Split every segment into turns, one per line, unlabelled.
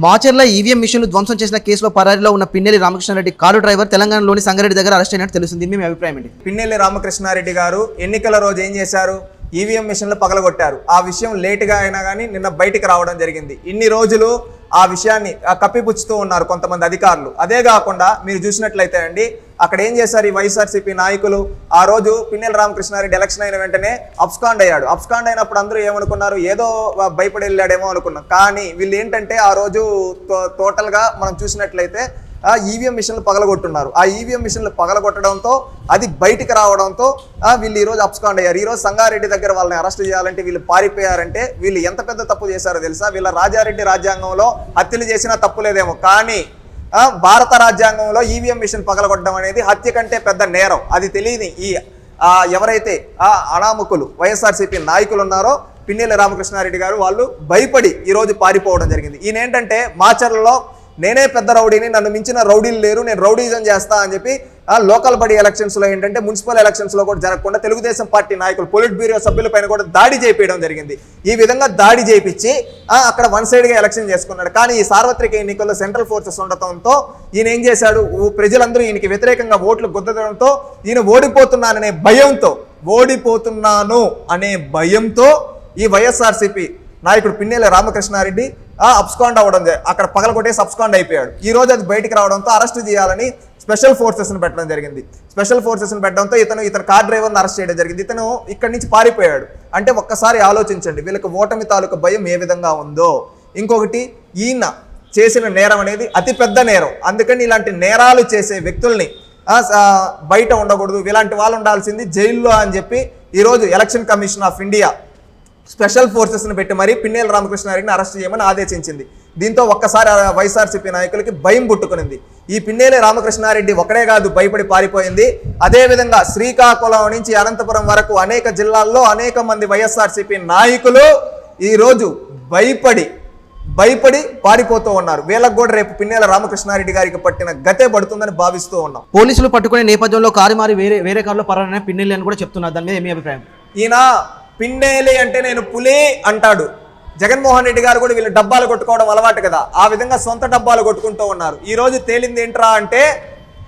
Macherla EVM మిషన్లు ధ్వంసం చేసిన కేసులో పరారీలో ఉన్న పిన్నెల్లి రామకృష్ణారెడ్డి కారు డ్రైవర్ తెలంగాణలోని సంగారెడ్డి దగ్గర అరెస్ట్ అయినట్టు తెలుస్తుంది. మీ అభిప్రాయం ఏంటి?
పిన్నెల్లి రామకృష్ణారెడ్డి గారు ఎన్నికల రోజు ఏం చేశారు? ఈవీఎం మిషన్లు పగలగొట్టారు. ఆ విషయం లేటుగా అయినా కానీ నిన్న బయటికి రావడం జరిగింది. ఇన్ని రోజులు ఆ విషయాన్ని కప్పిపుచ్చుతూ ఉన్నారు కొంతమంది అధికారులు. అదే కాకుండా మీరు చూసినట్లయితే అండి అక్కడ ఏం చేశారు ఈ వైఎస్ఆర్సీపీ నాయకులు? ఆ రోజు పిన్నెల రామకృష్ణారెడ్డి ఎలక్షన్ అయిన వెంటనే అబ్స్కాండ్ అయ్యాడు. అబ్స్కాండ్ అయినప్పుడు అందరూ ఏమనుకున్నారు? ఏదో భయపడి వెళ్ళాడేమో అనుకున్నాం. కానీ వీళ్ళు ఏంటంటే ఆ రోజు టోటల్గా మనం చూసినట్లయితే ఈవీఎం మిషన్లు పగలగొట్టున్నారు. ఆ ఈవీఎం మిషన్లు పగలగొట్టడంతో అది బయటికి రావడంతో వీళ్ళు ఈ రోజు అప్స్కాండ్ అయ్యారు. ఈ రోజు సంగారెడ్డి దగ్గర వాళ్ళని అరెస్ట్ చేయాలంటే వీళ్ళు పారిపోయారంటే వీళ్ళు ఎంత పెద్ద తప్పు చేశారో తెలుసా? వీళ్ళ రాజారెడ్డి రాజ్యాంగంలో హత్యలు చేసినా తప్పు లేదేమో. కానీ భారత రాజ్యాంగంలో ఈవీఎం మిషన్ పగలగొట్టడం అనేది హత్య కంటే పెద్ద నేరం. అది తెలియని ఈ ఎవరైతే ఆ అనామకులు వైఎస్ఆర్సీపీ నాయకులు ఉన్నారో పిన్నెల రామకృష్ణారెడ్డి గారు వాళ్ళు భయపడి ఈరోజు పారిపోవడం జరిగింది. ఈయన ఏంటంటే మాచర్లలో నేనే పెద్ద రౌడీని నన్ను మించిన రౌడీలు లేరు నేను రౌడీజం చేస్తా అని చెప్పి ఆ లోకల్ బడి ఎలక్షన్స్లో ఏంటంటే మున్సిపల్ ఎలక్షన్స్లో కూడా జరగకుండా తెలుగుదేశం పార్టీ నాయకులు పొలిట్ బ్యూరో సభ్యులపైన కూడా దాడి చేయించడం జరిగింది. ఈ విధంగా దాడి చేయించి అక్కడ వన్ సైడ్గా ఎలక్షన్ చేసుకున్నాడు. కానీ ఈ సార్వత్రిక ఎన్నికల్లో సెంట్రల్ ఫోర్సెస్ ఉండటంతో ఈయన ఏం చేశాడు? ప్రజలందరూ ఈయనకి వ్యతిరేకంగా ఓట్లు గుద్దడంతో ఈయన ఓడిపోతున్నాననే భయంతో ఓడిపోతున్నాను అనే భయంతో ఈ వైఎస్ఆర్సీపీ నాయకుడు పిన్నెల రామకృష్ణారెడ్డి అబ్స్కాండ్ అవ్వడం అక్కడ పగలగొట్టేసి అబ్స్కాండ్ అయిపోయాడు. ఈ రోజు అది బయటికి రావడంతో అరెస్ట్ చేయాలని స్పెషల్ ఫోర్సెస్ని పెట్టడం జరిగింది. స్పెషల్ ఫోర్సెస్ని పెట్టడంతో ఇతను ఇతను కార్ డ్రైవర్ని అరెస్ట్ చేయడం జరిగింది. ఇతను ఇక్కడి నుంచి పారిపోయాడు. అంటే ఒక్కసారి ఆలోచించండి వీళ్ళకి ఓటమి తాలూకు భయం ఏ విధంగా ఉందో. ఇంకొకటి ఈయన చేసిన నేరం అనేది అతిపెద్ద నేరం. అందుకని ఇలాంటి నేరాలు చేసే వ్యక్తుల్ని బయట ఉండకూడదు. ఇలాంటి వాళ్ళు ఉండాల్సింది జైల్లో అని చెప్పి ఈరోజు election commission of India special ఫోర్సెస్ని పెట్టి మరీ పిన్నెల రామకృష్ణారెడ్డిని అరెస్ట్ చేయమని ఆదేశించింది. దీంతో ఒక్కసారి వైఎస్ఆర్సీపీ నాయకులకి భయం పుట్టుకునింది. ఈ పిన్నెల రామకృష్ణారెడ్డి ఒకడే కాదు భయపడి పారిపోయింది. అదేవిధంగా శ్రీకాకుళం నుంచి అనంతపురం వరకు అనేక జిల్లాల్లో అనేక మంది వైఎస్ఆర్సీపీ నాయకులు ఈరోజు భయపడి భయపడి పారిపోతూ ఉన్నారు. వీళ్ళకు కూడా రేపు పిన్నెల రామకృష్ణారెడ్డి గారికి పట్టిన గతే పడుతుందని భావిస్తూ ఉన్నాం.
పోలీసులు పట్టుకునే నేపథ్యంలో కారు మారి వేరే వేరే కారులో పరారైన పిన్నెల్లి అని కూడా చెప్తున్నారు. దాని మీద మీ అభిప్రాయం?
ఈయన పిండేలి అంటే నేను పులి అంటాడు. జగన్మోహన్ రెడ్డి గారు కూడా వీళ్ళు డబ్బాలు కొట్టుకోవడం అలవాటు కదా. ఆ విధంగా సొంత డబ్బాలు కొట్టుకుంటూ ఉన్నారు. ఈరోజు తేలింది ఏంట్రా అంటే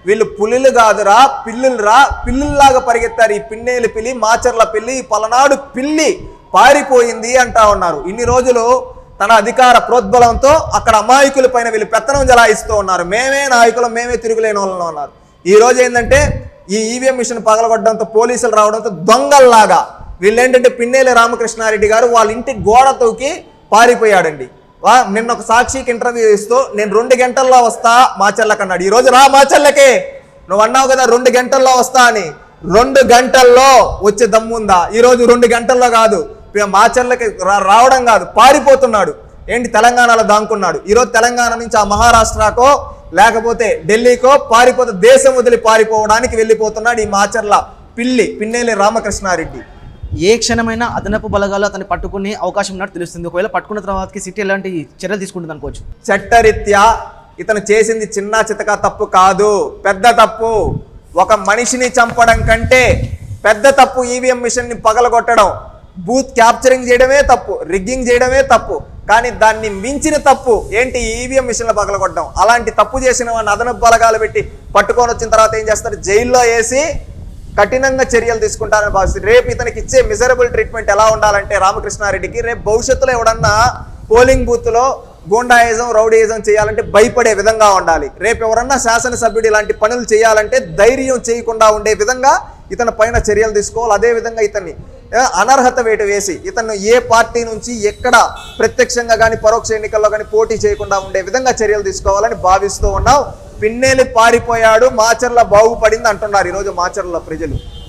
వీళ్ళు పులిలు కాదురా పిల్లులరా పిల్లుల్లాగా పరిగెత్తారు. ఈ పిన్నేలు పిల్లి మాచర్ల పిల్లి పలనాడు పిల్లి పారిపోయింది అంటా ఉన్నారు. ఇన్ని రోజులు తన అధికార ప్రోద్బలంతో అక్కడ అమాయకుల పైన వీళ్ళు పెత్తనం జలాయిస్తూ ఉన్నారు. మేమే నాయకులు మేమే తిరుగులేని వాళ్ళు ఉన్నారు ఈరోజు ఏంటంటే ఈ ఈవీఎం మిషన్ పగలగొట్టడంతో పోలీసులు రావడంతో దొంగల్లాగా వీళ్ళేంటంటే పిన్నేల రామకృష్ణారెడ్డి గారు వాళ్ళ ఇంటి గోడ తోకి పారిపోయాడండి. వా నిన్న ఒక సాక్షికి ఇంటర్వ్యూ ఇస్తూ నేను రెండు గంటల్లో వస్తా మాచర్లకు అన్నాడు. ఈరోజు రా మాచర్లకే నువ్వు అన్నావు కదా రెండు గంటల్లో వస్తా అని. రెండు గంటల్లో వచ్చే దమ్ముందా ఈరోజు రెండు గంటల్లో కాదు. ఇక మాచర్లకి రావడం కాదు పారిపోతున్నాడు. ఏంటి తెలంగాణలో దాంకున్నాడు? ఈరోజు తెలంగాణ నుంచి ఆ మహారాష్ట్రకో లేకపోతే ఢిల్లీకో పారిపోతే దేశం వదిలి పారిపోవడానికి వెళ్ళిపోతున్నాడు ఈ మాచర్ల పిల్లి పిన్నేలి రామకృష్ణారెడ్డి.
ఏ క్షణమైనా అదనపు బలగాలు అతన్ని పట్టుకునే అవకాశం ఉన్నట్టు తెలుస్తుంది. ఒకవేళ పట్టుకున్న తర్వాతకి సిటీ ఎలాంటి చర్యలు తీసుకుంటుంది అనుకోవచ్చు.
చట్టరీత్యా ఇతను చేసింది చిన్న చితక తప్పు కాదు. పెద్ద తప్పు. ఒక మనిషిని చంపడం కంటే పెద్ద తప్పు ఈవీఎం మిషన్ని పగలగొట్టడం. బూత్ క్యాప్చరింగ్ చేయడమే తప్పు రిగ్గింగ్ చేయడమే తప్పు. కానీ దాన్ని మించిన తప్పు ఏంటి? ఈవీఎం మిషన్లు పగలగొట్టడం. అలాంటి తప్పు చేసిన వాడిని అదనపు బలగాలు పెట్టి పట్టుకొని వచ్చిన తర్వాత ఏం చేస్తారు? జైల్లో వేసి కఠినంగా చర్యలు తీసుకుంటారని భావిస్తుంది రేపు ఇతనికి ఇచ్చే మిజరబుల్ ట్రీట్మెంట్ ఎలా ఉండాలంటే రామకృష్ణారెడ్డికి రేపు భవిష్యత్తులో ఎవడన్నా పోలింగ్ బూత్లో గూండాయిజం రౌడీయిజం చేయాలంటే భయపడే విధంగా ఉండాలి. రేపు ఎవరన్నా శాసనసభ్యుడు ఇలాంటి పనులు చేయాలంటే ధైర్యం చేయకుండా ఉండే విధంగా ఇతని పైన చర్యలు తీసుకోవాలి. అదే విధంగా ఇతన్ని అనర్హత వేటు వేసి ఇతను ఏ పార్టీ నుంచి ఎక్కడ ప్రత్యక్షంగా కానీ పరోక్ష ఎన్నికల్లో కానీ పోటీ చేయకుండా ఉండే విధంగా చర్యలు తీసుకోవాలని భావిస్తూ ఉన్నాం. పిన్నేలు పారిపోయాడు మాచర్ల బాగుపడింది అంటున్నారు ఈరోజు మాచర్ల ప్రజలు.